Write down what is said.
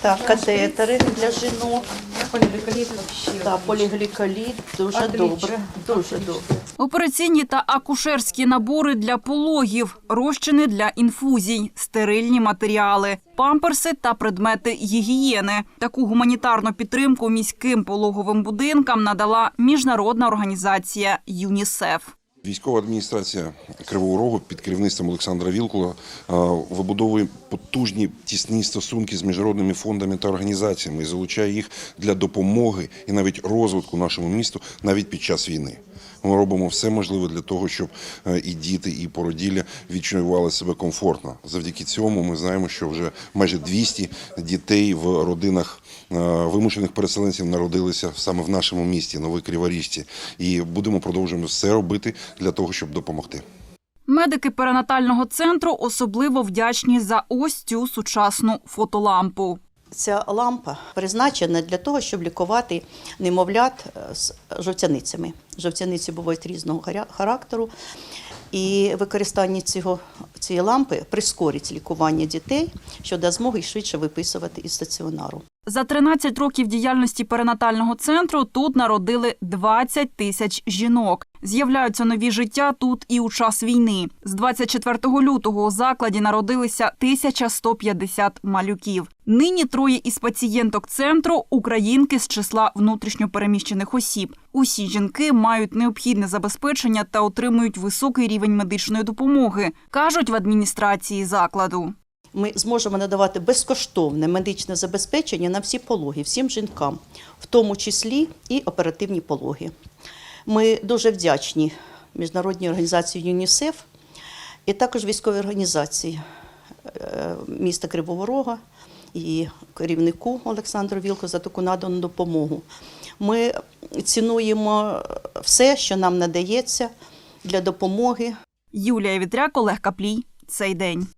Так, катетери для жінок. Так, полігліколіт. Дуже добре. Дуже добре. Операційні та акушерські набори для пологів, розчини для інфузій, стерильні матеріали, памперси та предмети гігієни. Таку гуманітарну підтримку міським пологовим будинкам надала міжнародна організація ЮНІСЕФ. Військова адміністрація Кривого Рогу під керівництвом Олександра Вілкула е, вибудовує потужні тісні стосунки з міжнародними фондами та організаціями і залучає їх для допомоги і навіть розвитку нашому місту навіть під час війни. Ми робимо все можливе для того, щоб е, і діти, і породілля відчували себе комфортно. Завдяки цьому ми знаємо, що вже майже 200 дітей в родинах вимушених переселенців народилися саме в нашому місті, Новій Криворіжці. І будемо продовжувати все робити для того, щоб допомогти. Медики перинатального центру особливо вдячні за ось цю сучасну фотолампу. Ця лампа призначена для того, щоб лікувати немовлят е, з жовтяницями. Жовтяниці бувають різного характеру. І використання цього, цієї лампи прискорить лікування дітей, що дасть змогу їх швидше виписувати із стаціонару. За 13 років діяльності перинатального центру тут народили 20 тисяч жінок. З'являються нові життя тут і у час війни. З 24 лютого у закладі народилися 1150 малюків. Нині троє із пацієнток центру українки з числа внутрішньопереміщених осіб. Усі жінки мають необхідне забезпечення та отримують високий рівень медичної допомоги, кажуть в адміністрації закладу. Ми зможемо надавати безкоштовне медичне забезпечення на всі пологи, всім жінкам, в тому числі і оперативні пологи. Ми дуже вдячні міжнародній організації ЮНІСЕФ і також військовій організації е, міста Кривого Рога і керівнику Олександру Вілко за таку надану допомогу. Ми цінуємо все, що нам надається для допомоги Юлія Вітряк, Олег Каплій. Цей день.